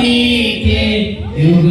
నీకే యుగ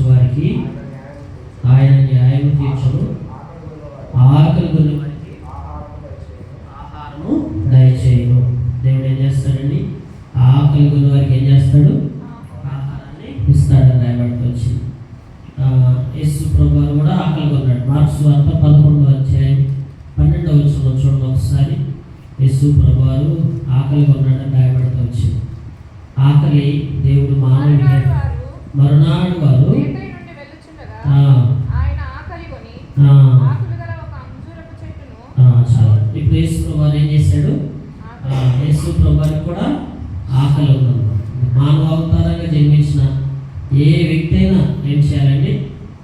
బాధపరచు వారికి ఆయన న్యాయం తీర్చును. ఆకలి కొన్ని వారికి ఆహారము దయచేయను. దేవుడు ఏం చేస్తాడండి? ఆకలి కొన్ని వారికి ఏం చేస్తాడు? ఆహారాన్ని ఇస్తాడని రాయబడికి వచ్చింది. యేసు ప్రభు కూడా ఆకలి కొన్నాడు. మార్క్స్ వార్త పదకొండు అధ్యాయం పన్నెండవ వచ్చిన చూడండి ఒకసారి. యేసు ప్రభు ఆకలి కొన్నాడని రాయబడితే వచ్చింది. ఆకలి దేవుడు మానవుడికి మరునాడు వారు మరునాడు వారు వేటై నుండి వెళ్ళుచుండగా ఆ, ఆయన ఆకలి కొని ఆ, ఆకులు గల ఒక అంజూరపు చెట్టును ఆ, చాలు ఇప్పుడు యేసు ప్రభు వారు ఏం చేశాడు? యేసు ప్రభవారికి కూడా ఆకలి ఉందన్నమాట మానవ అవతారంగా జన్మించిన ఏ వ్యక్తి అయినా ఏం చేయాలండి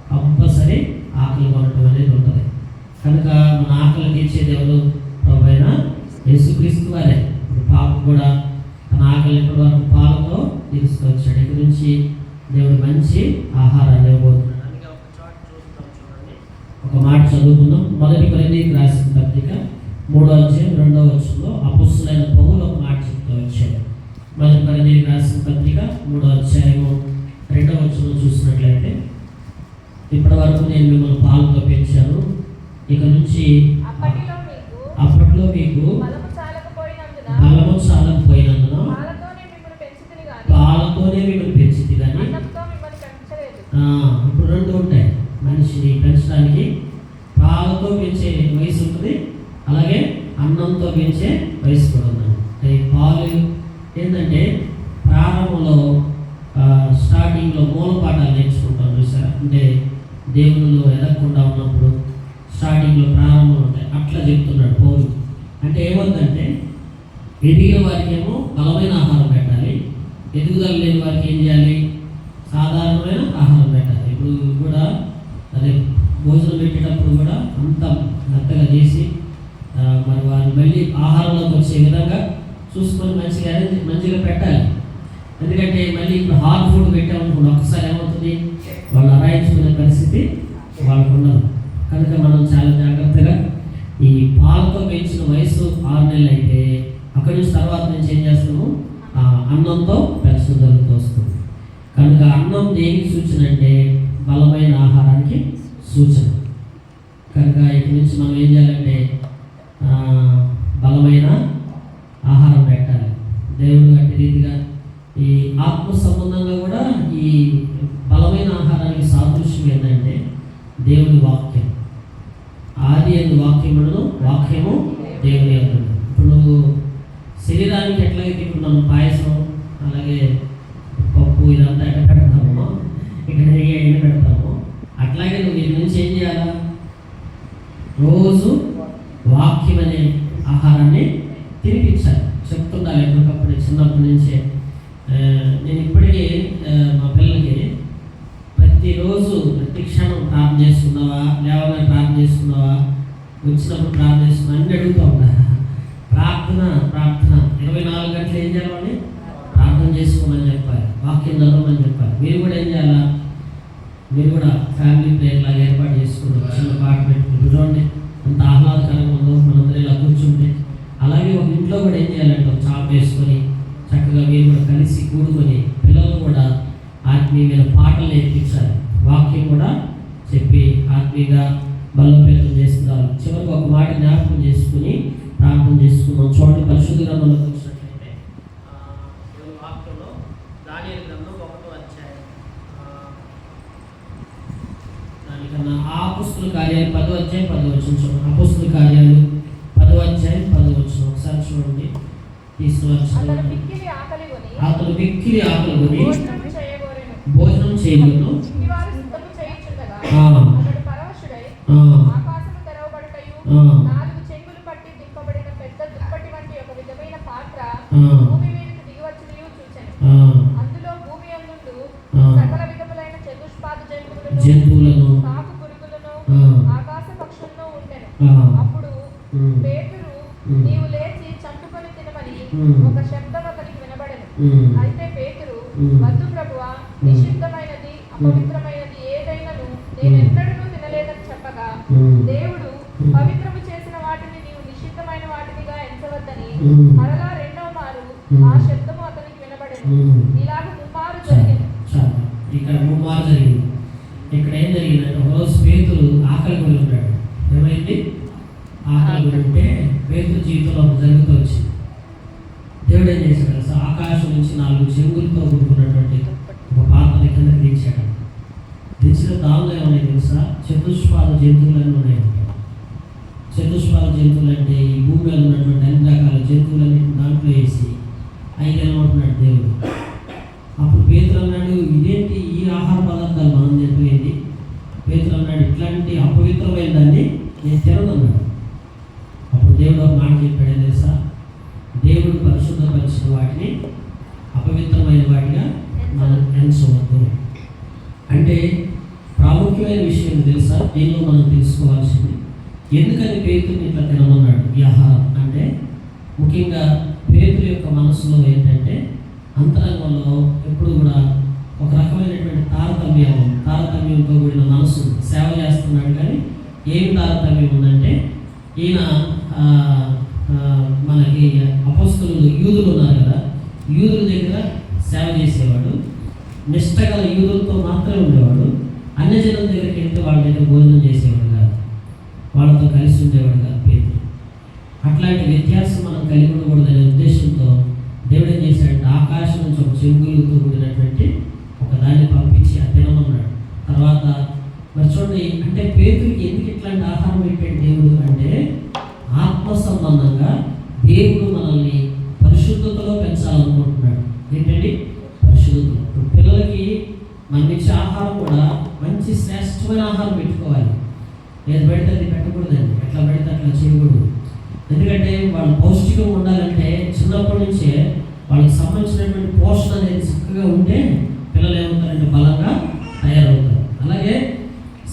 కంపల్సరీ ఆకలి కొనటం అనేది ఉంటుంది. కనుక మన ఆకలి తీర్చేది ఎవరు ప్రభు అయినా యేసుక్రీస్తు వారే. పాప కూడా తన ఆకలి ఇప్పటి వరకు పాలతో తీసుకొచ్చాడు ఇక్కడి నుంచి దేవుడు మంచి ఆహారాన్ని ఇవ్వబోతున్నాడు. ఒక మాట చదువుకుందాం. మొదటి కొరింథీయులకు రాసిన పత్రిక మూడో అధ్యాయం రెండవ వచ్చంలో అపుస్తులైన పౌలు ఒక మాట చెప్తూ వచ్చాడు. మొదటి కొరింథీయులకు రాసిన పత్రిక మూడో అధ్యాయము రెండవ వచ్చంలో చూసినట్లయితే ఇప్పటి వరకు నేను మిమ్మల్ని పాలతో పెంచాను ఇక నుంచి అప్పటిలో మీకు అప్పట్లో మీకు బలము చాలకపోయినందున బలము చాలకపోయినందున పాలతోనే మిమ్మల్ని పెంచుతుంది గాని పాలతోనే మిమ్మల్ని పెంచింది కానీ అన్నంతో మిమ్మల్ని పెంచలేదు ఆ, ఇప్పుడు రెండు ఉంటాయి మనిషిని పెంచడానికి పాలతో పెంచే వయసు ఉంటుంది అలాగే అన్నంతో పెంచే వయసు కూడా ఉందండి ఈ పాలు ఏంటంటే ప్రారంభంలో ఆ, స్టార్టింగ్లో మూల పాఠాలు నేర్చుకుంటాం చూసారా అంటే దేవుళ్ళు ఎదగకుండా ఉన్నప్పుడు స్టార్టింగ్లో ప్రారంభం ఉంటాయి. అట్లా చెప్తున్నాడు పౌరు అంటే ఏమవుతుందంటే ఎదిగే వారికి ఏమో బలమైన ఆహారం పెట్టాలి. ఎదుగుదల లేని వారికి ఏం చేయాలి? సాధారణమైన ఆహారం పెట్టాలి. ఇప్పుడు కూడా అదే భోజనం పెట్టేటప్పుడు కూడా అంత మెత్తగా చేసి మరి వారిని మళ్ళీ ఆహారంలోకి వచ్చే విధంగా చూసుకొని మంచిగా మంచిగా పెట్టాలి. ఎందుకంటే మళ్ళీ ఇప్పుడు హార్డ్ ఫుడ్ పెట్టామనుకోండి ఒక్కసారి ఏమో వాళ్ళు అరాయించుకునే పరిస్థితి వాళ్ళకు ఉండదు కనుక మనం చాలా జాగ్రత్తగా ఈ పాలతో పెంచిన వయసు ఆరు నెలలు అయితే అక్కడి నుంచి తర్వాత నుంచి ఏం చేస్తాము ఆ అన్నంతో పెంచడం జరుగుతూ వస్తుంది కనుక అన్నం దేనికి సూచన అంటే బలమైన ఆహారానికి సూచన. కనుక ఇక్కడి నుంచి మనం ఏం చేయాలంటే బలమైన ఆహారం పెట్టాలి. దేవుడు అట్టి రీతిగా ఈ ఆత్మ సంబంధంగా కూడా ఈ ఏంటంటే దేవుని వాక్యం మనం పాయసం అలాగే పప్పు ఇదంతా ఎక్కడ పెడతామో ఇక్కడ నెయ్యి ఎక్కడ పెడతామో అట్లాగే నువ్వు వీటి నుంచి ఏం చేయాలా రోజు వాక్యం అనే ఆహారాన్ని తినిపించాలి చెప్తుండాలి ఎప్పటికప్పుడు చిన్నప్పటి నుంచే ఆ, నేను ఇప్పటికీ ఆ, మా పిల్లలకి ప్రతిరోజు ప్రతి క్షణం ప్రార్థన చేసుకున్నావా లేవగానే ప్రార్థన చేసుకున్నావా వచ్చినప్పుడు ప్రార్థన చేసుకున్నా అన్ని అడుగుతూ ఉంటా ప్రార్థన ప్రార్థన ఇరవై నాలుగు గంటలు ఏం చేయాలని ప్రార్థన చేసుకోమని చెప్పాలి వాక్యం చదవమని చెప్పాలి మీరు కూడా ఏం చేయాలా? మీరు కూడా ఫ్యామిలీ ప్లేయర్ లాగా ఏర్పాటు చేసుకున్నారు చిన్న పాట పెట్టుకుంటూ చూడండి అంత ఆహ్లాదకరంగా ఉందో మనందరూ ఇలా కూర్చుంటే. అలాగే ఒక ఇంట్లో కూడా ఏం చేయాలంటే ఒక వేసుకొని చక్కగా మీరు కూడా కలిసి కూడుకొని పిల్లలు కూడా ఆత్మీయమైన పాటలు నేర్పించాలి. వాక్యం కూడా చెప్పి ఆత్మీయంగా బలోపేతం చేస్తున్నారు చివరికి ఒక మాట జ్ఞాపకం చేసుకుని ప్రార్థన చేసుకున్నాం చూడండి పరిశుద్ధ గ్రంథంలో చూసినట్లయితే ఆ, దేవుని వాక్యంలో దానియేలు గ్రంథం ఒకటో అధ్యాయం ఆ, దానికన్నా ఆ పుస్తక కార్యాలు పదో అధ్యాయం పదో వచ్చిన చూడండి ఆ పుస్తక కార్యాలు పదో అధ్యాయం పదో వచ్చిన ఒకసారి చూడండి అతను తీసుకువచ్చి మిక్కిలి ఆకలి కొని భోజనం చేయగలను చెప్పగా దేవుడు. పవిత్రము చేసిన వాటిని నీవు నిషిద్ధమైన వాటినిగా ఎంచవద్దని. మరలా రెండవ మారు. ఆ శబ్దము అతనికి వినబడెను ఉమ్. ఇలాగ ముమ్మారు జరిగింది. ఇక్కడ ముమ్మారు జరిగింది ఇక్కడ ఏం జరిగిందంటే ఒకరోజు పేతురు ఆకలి కొని ఉన్నాడు ఏమైంది ఆకలి కొని ఉంటే పేతురు జీవితంలో ఒక జరుగుతూ వచ్చింది దేవుడు ఏం చేశాడు తెలుసా ఆకాశం నుంచి నాలుగు చెంగులతో కూడుకున్నటువంటి ఒక పాత్ర కిందకి దించాడు దించిన దానిలో ఏమన్నాయి తెలుసా చతుష్పాద జంతువులన్నీ ఉన్నాయి చతుష్పాద జంతువులు అంటే ఈ భూమి మీద ఉన్నటువంటి అన్ని రకాల జంతువులన్నీ దాంట్లో వేసి ఐదు ఏమంటున్నాడు దేవుడు అప్పుడు పేతురు అన్నాడు ఇదేంటి ఈ ఆహార పదార్థాలు మనం తినలేదు పేతురు అన్నాడు ఇట్లాంటి అపవిత్రమైన దాన్ని నేను తినదన్నాడు అప్పుడు దేవుడు ఒక మాట చెప్పాడు ఏం తెలుసా దేవుడు పరిశుద్ధపరిచిన వాటిని అపవిత్రమైన వాటిగా మనం ఎంచవద్దు అంటే ప్రాముఖ్యమైన విషయం తెలుసా దీనిలో మనం తెలుసుకోవాల్సింది ఎందుకని పేతుని ఇట్లా తినమన్నాడు ఈ అంటే ముఖ్యంగా పేతురు యొక్క మనసులో ఏంటంటే అంతరంగంలో ఎప్పుడు కూడా ఒక రకమైనటువంటి తారతమ్యం తారతమ్యంతో కూడిన మనసు సేవ చేస్తున్నాడు కానీ ఏమి తారతమ్యం ఉందంటే ఈయన మనకి అపస్తులు యూదులు ఉన్నారు కదా యూదుల దగ్గర సేవ చేసేవాడు. నిష్టగల యూదులతో మాత్రమే ఉండేవాడు. అన్ని జనం దగ్గరికి వెళ్తే వాళ్ళ దగ్గర భోజనం చేసేవాడు. వాళ్ళతో కలిసి ఉండేవాడు కాదు పేరు. అట్లాంటి వ్యత్యాసం మనం కలిగి ఉండకూడదనే ఉద్దేశంతో దేవుడు ఏం చేశాడంటే ఆకాశం నుంచి ఒక చెంగులతో కూడినటువంటి ఒక దాన్ని పంపించి ఆ ఉన్నాడు. తర్వాత మరి చూడండి అంటే పేతుడికి ఎందుకు ఇట్లాంటి ఆహారం పెట్టాడు దేవుడు అంటే ఆత్మ సంబంధంగా దేవుడు మనల్ని పరిశుద్ధతలో పెంచాలనుకుంటున్నాడు ఏంటండి పరిశుద్ధతలో ఇప్పుడు పిల్లలకి మనం ఇచ్చే ఆహారం కూడా మంచి శ్రేష్టమైన ఆహారం పెట్టుకోవాలి ఏది పెడితే అది పెట్టకూడదండి ఎట్లా పెడితే అట్లా చేయకూడదు ఎందుకంటే వాళ్ళు పౌష్టికంగా ఉండాలంటే చిన్నప్పటి నుంచే వాళ్ళకి సంబంధించినటువంటి పోషణ అనేది చక్కగా ఉంటే పిల్లలు ఏమవుతారంటే బలంగా తయారవుతారు అలాగే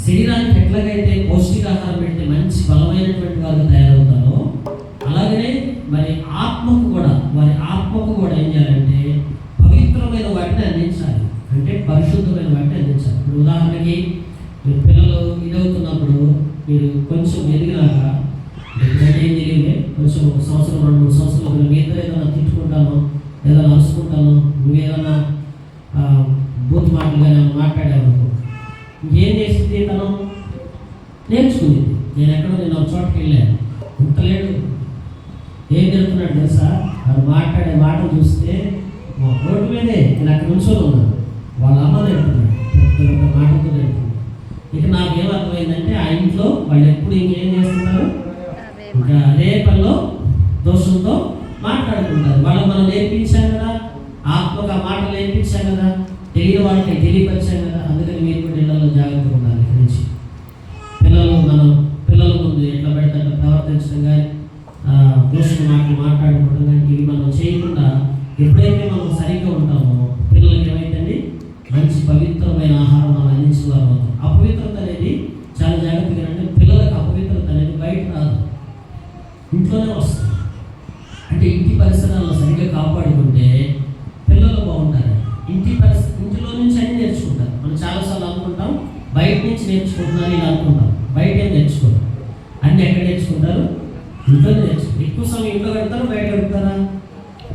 శరీరానికి ఎట్లాగైతే పౌష్టికాహారం పెడితే మంచి బలమైనటువంటి వారు తయారవుతారో అలాగనే మరి ఆత్మకు కూడా వారి ఆత్మకు కూడా ఏం చేయాలంటే పవిత్రమైన వాటిని అందించాలి అంటే పరిశుద్ధమైన వాటిని అందించాలి ఇప్పుడు ఉదాహరణకి మీరు పిల్లలు ఇదవుతున్నప్పుడు మీరు కొంచెం ఎదిగినాక ఎందుకంటే ఏం తెలియదు కొంచెం ఒక సంవత్సరం రెండు మూడు సంవత్సరాలు మీ ఇద్దరు ఏదైనా తిట్టుకుంటాను ఏదైనా అరుచుకుంటాను నువ్వేదన్నా ఆ, బూత్ మాటలు కానీ ఏమైనా మాట్లాడావు అనుకో ఏం చేసింది తను నేర్చుకుంది నేను నేను ఒక చోటకి వెళ్ళాను. ఉంటలేడు ఏం జరుగుతున్నాడు తెలుసా? వాడు మాట్లాడే మాటలు చూస్తే మా రోడ్డు మీదే నేను అక్కడ నుంచొని ఉన్నాను. వాళ్ళ అమ్మ తింటున్నాడు పెద్ద మాటలతో తింటున్నాడు ఇక నాకేం అర్థమైందంటే ఆ ఇంట్లో వాళ్ళు ఎప్పుడు ఇంకేం చేస్తున్నారు ఇంకా అదే పనిలో దోషంతో మాట్లాడుకుంటారు. వాళ్ళు మనం నేర్పించాం కదా. ఆత్మక మాటలు నేర్పించాం కదా. తెలియని వాళ్ళకి తెలియపరిచాం కదా. అందుకని మీరు కూడా ఇళ్ళలో జాగ్రత్తగా అపవిత్రత అనేది చాలా జాగ్రత్తగా అంటే పిల్లలకు అపవిత్రత అనేది బయట రాదు ఇంట్లోనే వస్తుంది అంటే ఇంటి పరిసరాలను సరిగ్గా కాపాడుకుంటే పిల్లలు బాగుంటారు ఇంటి పరిస్థితి ఇంటిలో నుంచి అన్ని నేర్చుకుంటారు మనం చాలాసార్లు అనుకుంటాం బయట నుంచి నేర్చుకుంటున్నారు ఇలా అనుకుంటాం బయట ఏం నేర్చుకోరు అన్ని ఎక్కడ నేర్చుకుంటారు ఇంట్లోనే నేర్చుకుంటారు ఎక్కువ సమయం ఇంట్లో గడుపుతారా బయట గడుపుతారా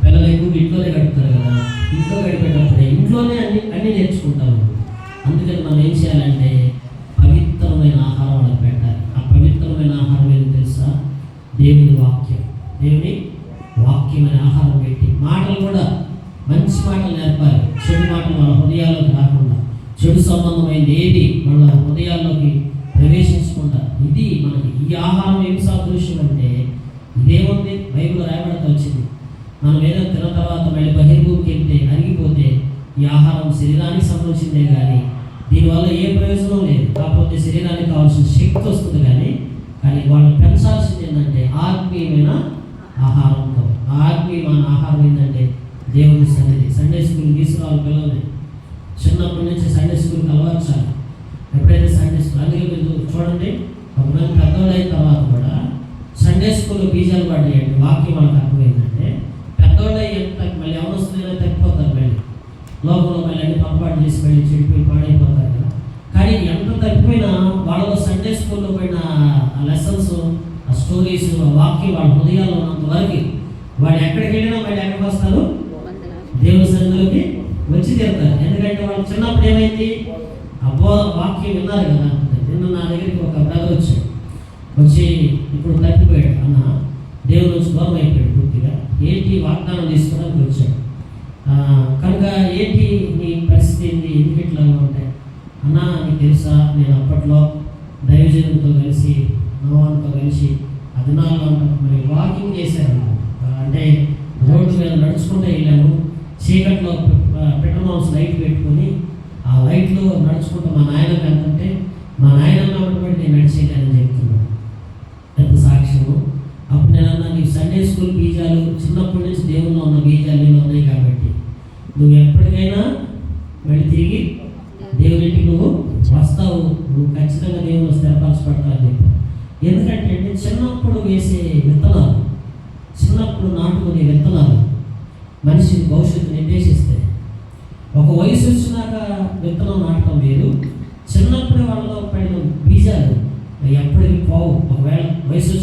పిల్లలు ఎక్కువ ఇంట్లోనే గడుపుతారు కదా ఇంట్లో గడిపేటప్పుడే ఇంట్లోనే అన్ని అన్ని నేర్చుకుంటారు అందుకని మనం ఏం చేయాలంటే పవిత్రమైన ఆహారం వాళ్ళకి పెట్టాలి ఆ పవిత్రమైన ఆహారం ఏంటి తెలుసా దేవుని వాక్యం దేవుని వాక్యం అనే ఆహారం పెట్టి మాటలు కూడా మంచి మాటలు నేర్పాలి చెడు మాటలు వాళ్ళ హృదయాల్లోకి రాకుండా చెడు సంబంధమైనది ఏది వాళ్ళ హృదయాల్లోకి ప్రవేశించుకుంటారు ఇది మనకి ఈ ఆహారం ఏం సాదృశ్యం అంటే ఇదేముంది బైబిల్ రాయబడతా వచ్చింది. మనం ఏదో తిన్న తర్వాత మళ్ళీ బహిర్భూమికి వెళ్తే అరిగిపోతే ఈ ఆహారం శరీరానికి సంబంధించిందే కానీ దీనివల్ల ఏ ప్రయోజనం లేదు. కాకపోతే శరీరానికి కావాల్సిన శక్తి వస్తుంది కానీ కానీ వాళ్ళు పెంచాల్సింది ఏంటంటే ఆత్మీయమైన ఆహారంతో ఆ ఆత్మీయమైన ఆహారం ఏంటంటే దేవుని సన్నిధి. సండే స్కూల్ తీసుకురావాలి పిల్లల్ని. చిన్నప్పటి నుంచి సండే స్కూల్కి అలవర్చాలి ఎప్పుడైతే సండే స్కూల్ అందుకే మీరు చూడండి ఒకవేళ పెద్దవాళ్ళు అయిన తర్వాత కూడా సండే స్కూల్లో బీజాలు పడేయండి వాక్యం వాళ్ళకి అర్థమైందంటే పెద్దవాళ్ళు అయ్యేంత మళ్ళీ ఎవరు వస్తుందో తగ్గిపోతారు మళ్ళీ. లోపల మళ్ళీ అన్ని పొరపాటు చేసి మళ్ళీ చెడిపోయి పాడైపోతారు కదా. కానీ ఎంత తగ్గిపోయినా వాళ్ళలో సండే స్కూల్లో పోయిన ఆ లెసన్స్ ఆ స్టోరీస్ ఆ వాక్యం వాళ్ళ హృదయాల్లో ఉన్నంత వరకు వాడు ఎక్కడికి వెళ్ళినా మళ్ళీ ఎక్కడికి వస్తారు దేవుని సన్నిధిలోకి వచ్చి తీరుతారు ఎందుకంటే చిన్నప్పుడు ఏమైంది? అబ్బో వాక్యం విన్నారు కదా. నిన్న నా దగ్గరికి ఒక బ్రదర్ వచ్చాడు. వచ్చి ఇప్పుడు తప్పిపోయాడు. అన్న దేవుడు నుంచి దూరం అయిపోయాడు పూర్తిగా. ఏంటి వాగ్దానం తీసుకోవడానికి వచ్చాడు. కనుక ఏంటి నీ పరిస్థితి ఏంటి ఎందుకు ఇట్లా ఉంటాయి అన్న నీకు తెలుసా నేను అప్పట్లో దైవజనులతో కలిసి నవాన్తో కలిసి అదినాల్లో మరి వాకింగ్ చేశాను అంటే రోడ్డు మీద నడుచుకుంటూ వెళ్ళాము చీకట్లో పెట్రోల్ హౌస్ లైట్ పెట్టుకొని ఆ లైట్లో నడుచుకుంటూ మా నాయన వెళ్తుంటే మా నాయన ఉన్నటువంటి నేను నడిచేయలేదని చెప్తున్నాను पाओ और वैसे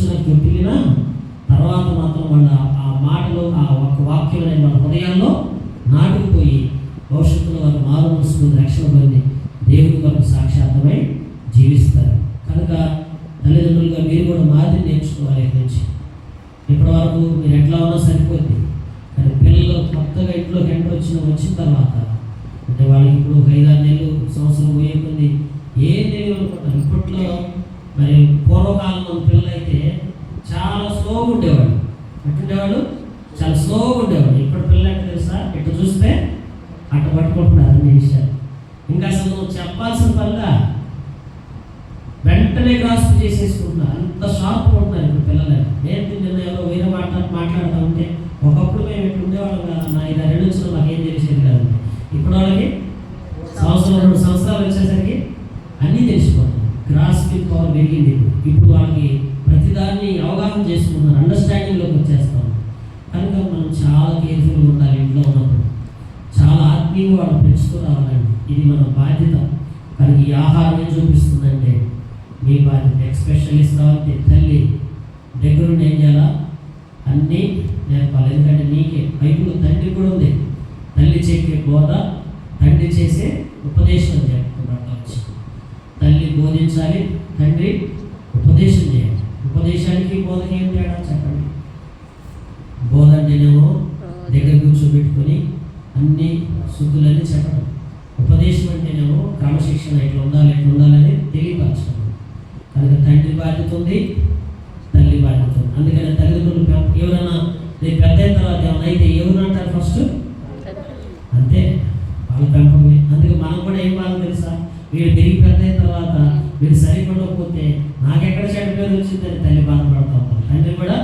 అసలు నువ్వు చెప్పాల్సిన పనిగా వెంటనే గ్రాస్ప్ చేసేసుకుంటున్నారు అంత షార్ప్ ఉంటారు ఇప్పుడు పిల్లలు. నేను నిన్న ఎవరో వేరే మాట్లాడు మాట్లాడుతూ ఉంటే ఒకప్పుడు మేము ఇట్లా ఉండేవాళ్ళం కదా నా ఇది రెండు వచ్చిన మాకు ఏం తెలిసేది కాదు. ఇప్పుడు వాళ్ళకి సంవత్సరం రెండు సంవత్సరాలు వచ్చేసరికి అన్నీ తెలిసిపోతాయి. గ్రాస్పింగ్ పవర్ పెరిగింది ఇప్పుడు. ఇప్పుడు వాళ్ళకి ప్రతిదాన్ని అవగాహన చేసుకుంటున్నారు అండర్స్టాండింగ్లోకి వచ్చేస్తాం కనుక మనం చాలా కేర్ఫుల్గా ఉండాలి ఇంట్లో ఉన్నప్పుడు చాలా ఆత్మీయంగా వాళ్ళు పెంచుతూ రావాలండి ఇది మన బాధ్యత కానీ చూపిస్తుందంటే మీ బాధ్యత ఎక్స్పెషలిస్ట్ కాబట్టి తల్లి దగ్గరుండి ఏం చేయాలా? అన్నీ నేర్పాలి ఎందుకంటే నీకే బైబుల్ తండ్రి కూడా ఉంది. తల్లి చెప్పే బోధ తండ్రి చేసే ఉపదేశం అని తల్లి బోధించాలి తండ్రి చేస్తుంది తల్లి బాధ్యతలు అందుకని తల్లిదండ్రులు ఎవరైనా రేపు పెద్ద అయిన తర్వాత ఏమైనా అయితే ఎవరు అంటారు ఫస్ట్ అంతే. వాళ్ళ పెంపకమే అందుకే మనం కూడా ఏం బాధ తెలుసా? మీరు తిరిగి పెద్ద అయిన తర్వాత మీరు సరిపడకపోతే నాకెక్కడ చెడ్డ పేరు వచ్చిందని తల్లి బాధపడతా ఉంటాం తండ్రి కూడా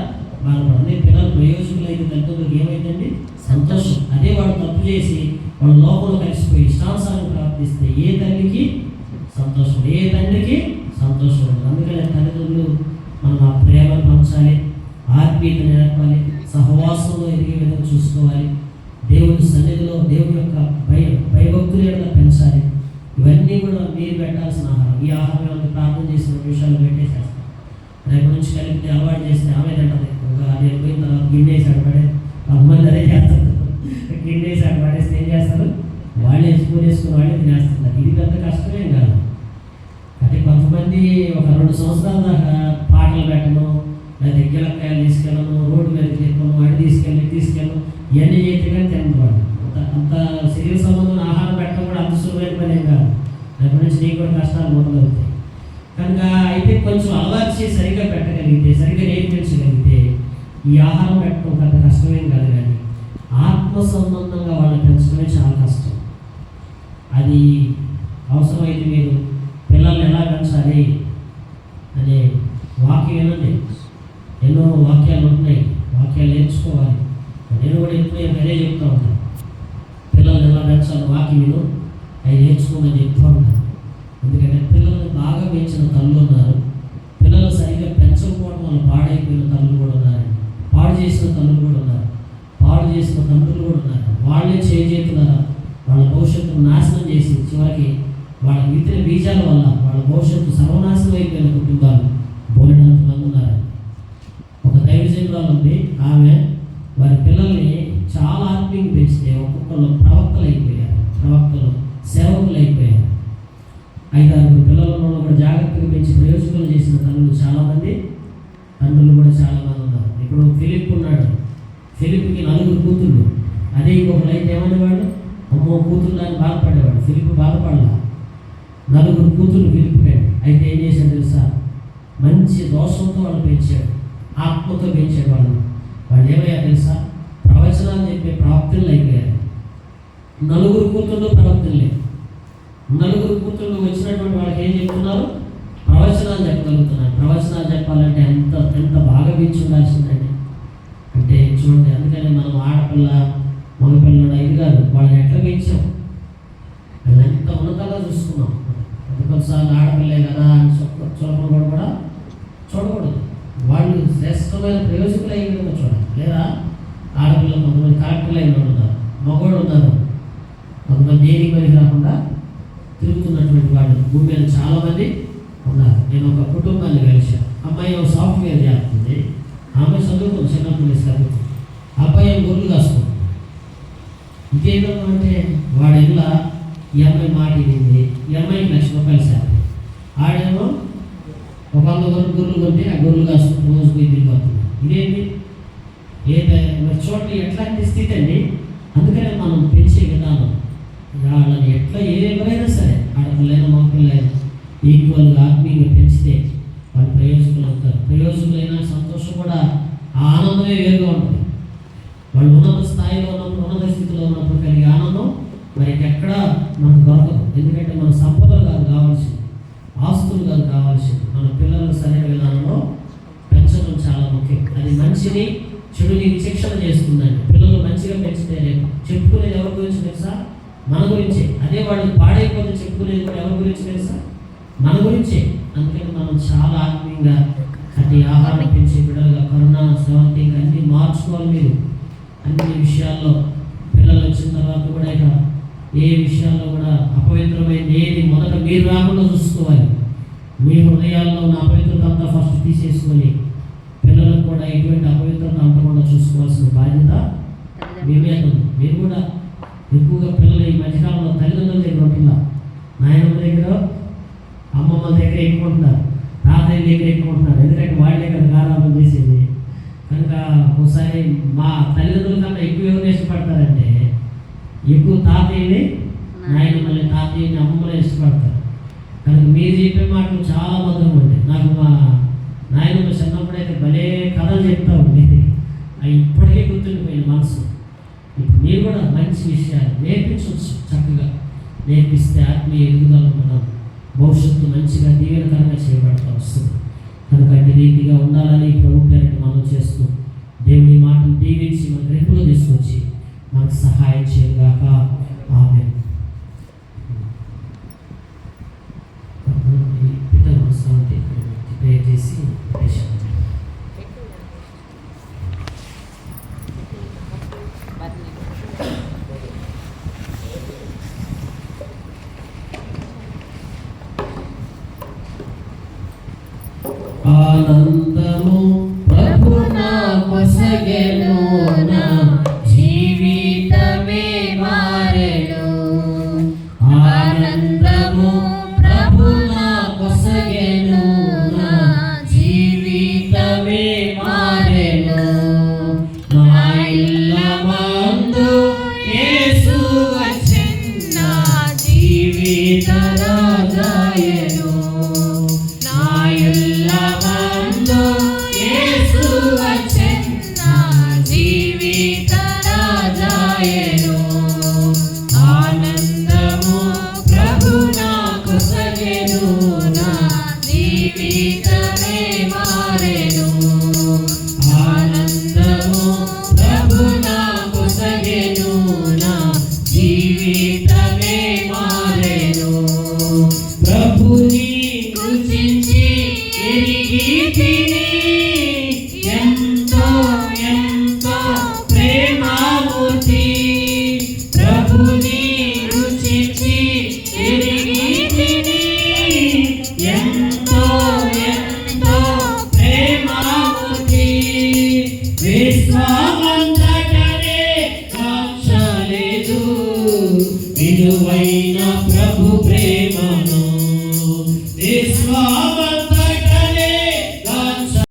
బాధపడదు పిల్లలు ప్రయోజనం అయితే తల్లిదండ్రులకు ఏమైందండి? సంతోషం. అదే వాడు తప్పు చేసి రేపు నుంచి కలిపితే అలవాటు చేస్తే ఆమె తింటది అది అయిపోయిన తర్వాత గిన్నె వేసాడు పడే కొంతమంది అదే చేస్తారు. గిన్నె వేసాడు పడేస్తే ఏం చేస్తారు? వాళ్ళే స్పూన్ వేసుకుని వాళ్ళే తినేస్తున్నారు. ఇది పెద్ద కష్టమేం కాదు. అంటే కొంతమంది ఒక రెండు సంవత్సరాల దాకా పాటలు పెట్టను లేదా గిలక్కాయలు తీసుకెళ్ళను రోడ్డు మీద తిప్పను వాడి తీసుకెళ్ళి తీసుకెళ్ళను ఇవన్నీ చేతిగా కానీ అంత అంత శరీర సంబంధం ఆహారం పెట్టడం కూడా అంత సులువైన పని ఏం కాదు. రేపు నుంచి నీకు కూడా కష్టాలు మొదలవుతాయి కనుక అయితే కొంచెం అలవాటు చేసి సరిగ్గా పెట్టగలిగితే సరిగ్గా నేర్పించగలిగితే ఈ ఆహారం పెట్టడం పెద్ద కష్టమేం కాదు కానీ ఆత్మ సంబంధంగా వాళ్ళని పెంచడమే చాలా కష్టం. అది అవసరమైతే మీరు పిల్లల్ని ఎలా పెంచాలి అనే వాక్యం వినండి ఎన్నో వాక్యాలు ఉన్నాయి వాక్యాలు నేర్చుకోవాలి. నేను కూడా ఎక్కువ అదే చెప్తా ఉంటాను పిల్లల్ని ఎలా పెంచాలి వాక్యం అవి నేర్చుకోమని చెప్తా ఉంటాను ఎందుకంటే పిల్లల్ని బాగా పెంచిన తల్లి ఉన్నారు పిల్లలు సరిగ్గా పెంచకపోవడం వల్ల పాడైపోయిన తల్లులు కూడా ఉన్నారు పాడు చేసిన తల్లులు కూడా ఉన్నారు పాడు చేసిన తండ్రులు కూడా ఉన్నారు వాళ్ళే చేతులారా వాళ్ళ భవిష్యత్తును నాశనం చేసి చివరికి వాళ్ళ విత్తిన బీజాల వల్ల వాళ్ళ భవిష్యత్తు సర్వనాశనం అయిపోయిన కుటుంబాలు బోలినంత మంది ఉన్నారు. ఒక దైవజనురాలు ఉంది. ఆమె వారి పిల్లల్ని చాలా ఆత్మీయం పెంచితే ఒక్కొక్కరు ప్రవక్తలు అయిపోయారు. ప్రవక్తలు సేవకులు అయిపోయారు. ఐదారు పిల్లలను కూడా జాగ్రత్తగా పెంచి ప్రయోజకులు చేసిన తల్లులు చాలామంది తండ్రులు కూడా చాలామంది ఉన్నారు. ఇప్పుడు ఫిలిప్ ఉన్నాడు. ఫిలిప్కి నలుగురు కూతుళ్ళు. అదే ఇంకొకరు అయితే ఏమనేవాడు అమ్మో కూతుళ్ళు అని బాధపడేవాడు ఫిలిప్ బాధపడలా. నలుగురు కూతురు పిలిపాడు అయితే ఏం చేశాడు తెలుసా? మంచి దోషంతో వాళ్ళు పెంచాడు ఆత్మతో పెంచాడు వాళ్ళు. వాళ్ళు ఏమయ్యారు తెలుసా? ప్రవచనాలు చెప్పే ప్రాప్తులు అయిపోయారు. నలుగురు కూతుళ్ళు ప్రవక్తులే. నలుగురు కూతుళ్ళు వచ్చినటువంటి వాళ్ళకి ఏం చెప్తున్నారు? ప్రవచనాలు చెప్పగలుగుతున్నారు. ప్రవచనాలు చెప్పాలంటే ఎంత ఎంత బాగా పెంచి ఉండాల్సిందండి అంటే చూడండి అందుకని మనం ఆడపిల్ల మగపిల్లడు ఇది కాదు వాళ్ళని ఎట్లా పెంచాం? వాళ్ళని ఎంత ఉన్నతంగా చూసుకున్నాం? కొన్నిసార్లు ఆడపిల్లే కదా అని చూడకూడదు కూడా కూడా చూడకూడదు. వాళ్ళు శ్రేష్టమైన ప్రయోజకులు అయ్యి విధంగా చూడాలి. లేదా ఆడపిల్ల కొంతమంది కలెక్టర్లు అయిన వాళ్ళు ఉన్నారు మగవాళ్ళు ఉన్నారు కొంతమంది దేనికి పనికి రాకుండా తిరుగుతున్నటువంటి వాళ్ళు భూమి మీద చాలామంది ఉన్నారు. నేను ఒక కుటుంబాన్ని కలిశాను అమ్మాయి ఒక సాఫ్ట్వేర్ చేస్తుంది. ఆమె చదువుకుంది చిన్నప్పుడు చదువుకుంది. అబ్బాయి గొర్రెలు కాసుకుంటుంది ఇంకేంటమ్మా అంటే వాడి ఇళ్ళ ఈ అమ్మాయి మాట వినింది. కలిశారు. ఆడేమో ఒక వంద గొర్రెలు గొర్రెలు కొంటే ఆ గొర్రెలు కాసు రోజుకు తిరిగిపోతుంది ఇదేంటి? ఏ మరి చూడండి ఎట్లాంటి స్థితి అండి? అందుకనే మనం పెంచే విధానం. వాళ్ళని ఎట్లా ఎవరైనా సరే ఆడపిల్లైనా మగపిల్లైనా ఈక్వల్గా ఆత్మీయంగా పెంచితే వాళ్ళు ప్రయోజకులు అవుతారు. ప్రయోజకులైన సంతోషం కూడా ఆ ఆనందమే వేరుగా ఉంటుంది. వాళ్ళు ఉన్నత స్థాయిలో ఉన్నప్పుడు ఉన్నత స్థితిలో ఉన్నప్పుడు కలిగే ఆనందం మరి ఎక్కడ మనకు దొరకదు. ఎందుకంటే మన సంపదలు కాదు కావాల్సింది. ఆస్తులు కాదు కావాల్సింది. మన పిల్లలు సరైన విధానంలో పెంచడం చాలా ముఖ్యం. అది మంచిని చెడుని విచక్షణ చేస్తుందండి. పిల్లలు మంచిగా పెంచితే రేపు చెప్పుకునేది ఎవరి గురించి తెలుసా? మన గురించే. అదే వాళ్ళు పాడైపోతే చెప్పుకునేది కూడా ఎవరి గురించి తెలుసా? మన గురించే. అందుకని మనం చాలా ఆత్మీయంగా అది ఆహారం పెంచే బిడ్డలుగా కరుణ శ్రవంతి అన్నీ మార్చుకోవాలి మీరు. అన్ని విషయాల్లో పిల్లలు వచ్చిన తర్వాత కూడా ఇక ఏ విషయాల్లో అపవిత్రమైంది ఏది? మొదట మీరు రాకుండా చూసుకోవాలి. మీ హృదయాల్లో ఉన్న అపవిత్రత అంతా ఫస్ట్ తీసేసుకొని పిల్లలకు కూడా ఎటువంటి అపవిత్రత అంటకుండా చూసుకోవాల్సిన బాధ్యత మీ మీద ఉంది. మీరు కూడా ఎక్కువగా పిల్లలు ఈ మధ్యకాలంలో తల్లిదండ్రుల దగ్గర ఉంటున్నారు నాయనమ్మ దగ్గర అమ్మమ్మ దగ్గర ఎక్కువ ఉంటున్నారు. తాతయ్య దగ్గర ఎక్కువ ఉంటున్నారు. ఎందుకంటే వాళ్ళే కదా గారాబం చేసేది. కనుక ఒకసారి మా తల్లిదండ్రుల కన్నా ఎక్కువ ఎవరు ఇష్టపడతారంటే ఎక్కువ తాతయ్యని నాయనమ్మల్ని తాతయ్యని అమ్మమ్మని ఇష్టపడతారు కనుక మీరు చెప్పే మాటలు చాలా మధురం ఉంటాయి. నాకు మా నాయనమ్మ చిన్నప్పుడైతే భలే కథలు చెప్తా ఉండేది. అవి ఇప్పటికే గుర్తుండిపోయింది మనసు. ఇప్పుడు మీరు కూడా మంచి విషయాలు నేర్పించవచ్చు చక్కగా. నేర్పిస్తే ఆత్మీయ ఎదుగుదల మనం భవిష్యత్తు మంచిగా దీవెనకరంగా చేయబడతా వస్తుంది. కనుక అన్ని రీతిగా ఉండాలని ప్రభు పేరటి మనం చేస్తూ దేవుని మాటను దీవించి మన గ్రహింపులో తీసుకొచ్చి మనకు సహాయం చేయగాక ఆమె